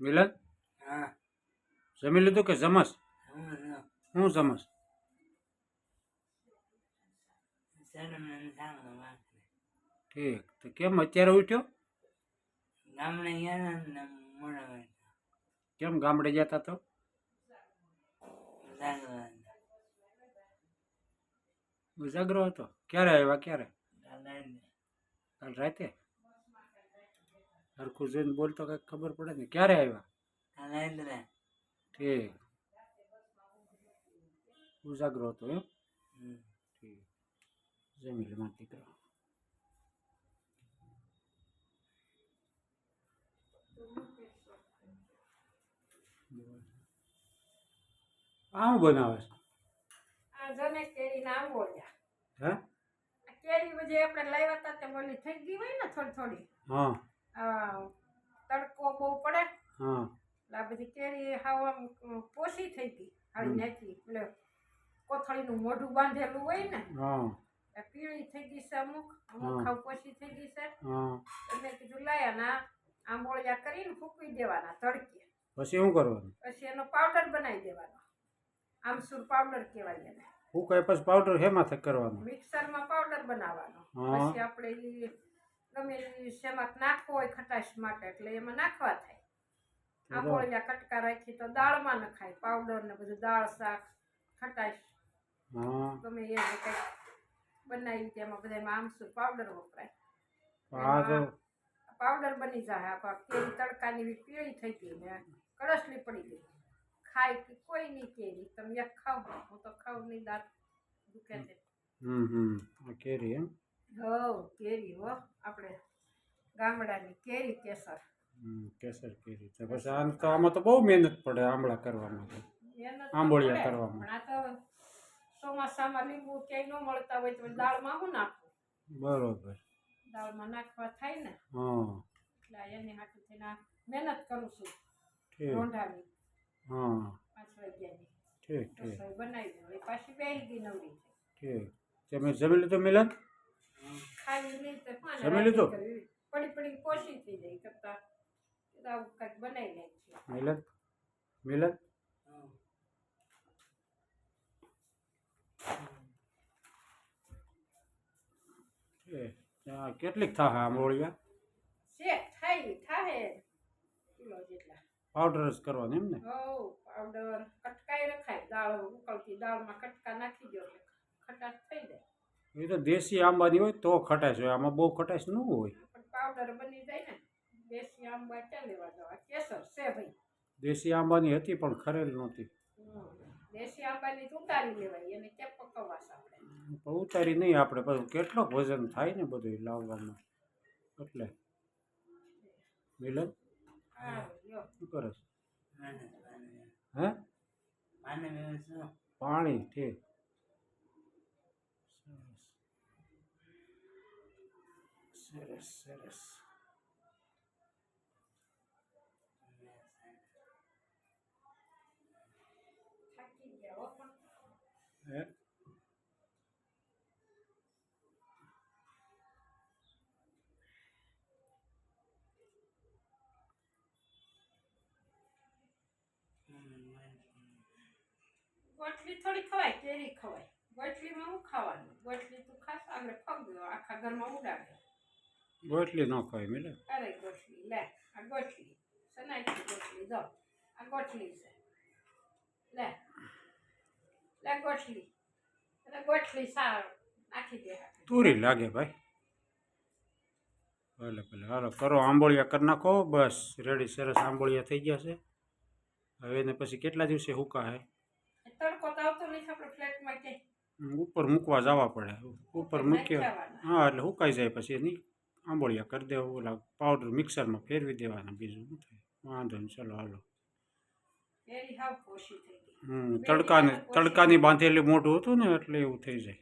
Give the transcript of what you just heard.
મિલન? હા. જમી લીધું કે જમસ હું જમસ ઠીક. તો કેમ અત્યારે ઉઠ્યો? ગામડે ગયા કેમ ગામડે જતા તો? ઉજાગરો હતો. ક્યારે આવ્યા? ક્યારે? કાલ રાતે? હરખું જોઈને બોલતો કંઈક ખબર પડે ને. ક્યારે આવ્યા? દાદા ઇન્દ્ર ઠીક. ઉજાગરો હતો એમ? ઠીક. જમી લે મારા દીકરા. આમ બનાવે છે? આ જને કેરી ના બોલ્યા હે કેરી બધી આપણે લાવ્યા હતા તે ઓલી થઈ ગઈ હોય ને થોડી થોડી. હા. તડકો બહુ પડે હા. એટલે આ બધી કેરી હાવ આમ પોસી થઈ ગઈ હાળી નાખી એટલે કોથળીનું મોઢું બાંધેલું હોય ને હા. પીળી થઈ ગઈ છે અમુક. અમુક હાવ પોસી થઈ ગઈ છે. એટલે કીધું લાયા ના આંબોળિયા કરીને ફૂકવી દેવાના તડકે. પછી શું કરવાનું? પછી એનો પાવડર બનાવી દેવાનો. આમસૂર પાવડર કહેવાય એને. હું કઈ પછી પાવડર હેમાં કરવાનો? મિક્સરમાં પાવડર બનાવવાનો. પછી આપણે ગમે શેમાં નાખવો હોય ખટાશ માટે એટલે એમાં નાખવા થાય. આંબોળિયા કટકા રાખી તો દાળમાં નખાય પાવડર ને બધું દાળ શાક ખટાશ. ગમે એ કંઈક બનાવી તેમાં બધામાં આમસુ પાવડર વપરાય. પાવડર બની જાય આપણા કેરી તડકાની બી પીળી થઈ ગઈ ને કળસલી પડી ગઈ. ખાય કે કોઈ નહીં કેરી તમે એક ખાવ હું તો ખાવ નહીં દાંત દુખે છે. હમ હમ કેરી એમ હો કેરી હો આપણે ગામડાની કેરી કેસર હમ, કેસર તો પછી આમ તો આમાં તો બહુ મહેનત પડે આંબળા કરવામાં આંબોળિયા કરવામાં. પણ આ તો ચોમાસામાં લીંબુ ક્યાંય ન મળતા હોય તો દાળમાં હું નાખું બરોબર દાળમાં નાખવા થાય ને હા એટલે એની હાથું થઈને મહેનત કરું છું ઠીક રોંઢાની હા પાંચ વાગ્યાની ઠીક ઠીક બનાવી દઉં પાછી બેસી ગઈ નવરી ઠીક તમે જમી લીધું મિલન ખાઈ કોને જમી લીધું? પડી પડી કોશી થઈ જાય કરતા આવું કંઈક બનાવી નાખીએ મિલન મિલન ઠીક. આ કેટલીક થાય આંબોળિયા શેક થાય થાય કિલો જેટલા પાવડર જ કરવાનું એમ ને હો પાવડર કટકાઈ રખાય દાળ ઉકળતી દાળમાં કટકા નાખી દો એટલે ખટાશ થઈ જાય। એ તો દેશી આંબાની હોય તો ખટાશ હોય આમાં બહુ ખટાશ ન હોય। પણ પાવડર બની જાય ને દેશી આંબા ક્યાં લેવા જવા? કેસર છે ભાઈ. દેશી આંબાની હતી પણ ખરેલ નહોતી. દેશી આંબાની ઉતારી લેવાય એને કે પકવવાસ આપણે? પણ ઉતારી નહીં આપણે પછી કેટલોક વજન થાય ને બધું લાવવામાં. એટલે. મિલન? હા શું કરે હે? માને પાણી ઠીક. સરસ સરસ. હો? ગોટલી થોડી ખવાય કેરી ખવાય. ગોટલીમાં હું ખાવાનું? ગોટલી તું ખાસ આપણે ખવજો આખા ઘરમાં ઉડાડે. ગોટલી ન ખાય મિલન અરે ગોટલી લે આ ગોટલી. સનાઈથી ગોટલી? જો આ ગોટલી છે. લે. લે ગોઠલી. એટલે ગોઠલી સાર નાખી દે તુરી લાગે ભાઈ. ભલે ભલે. હાલો કરો આંબોળિયા કરી નાખો. બસ રેડી સરસ આંબોળિયા થઈ ગયા છે. હવે એને પછી કેટલા દિવસે હુકા હે તડકો તો આવતો નહીં આપણે ફ્લેટમાં કે. ઉપર મૂકવા જવા પડે. ઉપર મૂક્યો હા એટલે હુકાઈ જાય પછી એની આંબોળિયા કરી દેવું. ઓલા પાવડર મિક્સરમાં ફેરવી દેવાના બીજું. શું થાય? વાંધો નહીં ચલો હાલો કેરી હાવ પોશી થઈ ગઈ હમ તડકાને તડકાની બાંધેલી મોઢું હતું ને એટલે એવું થઈ જાય.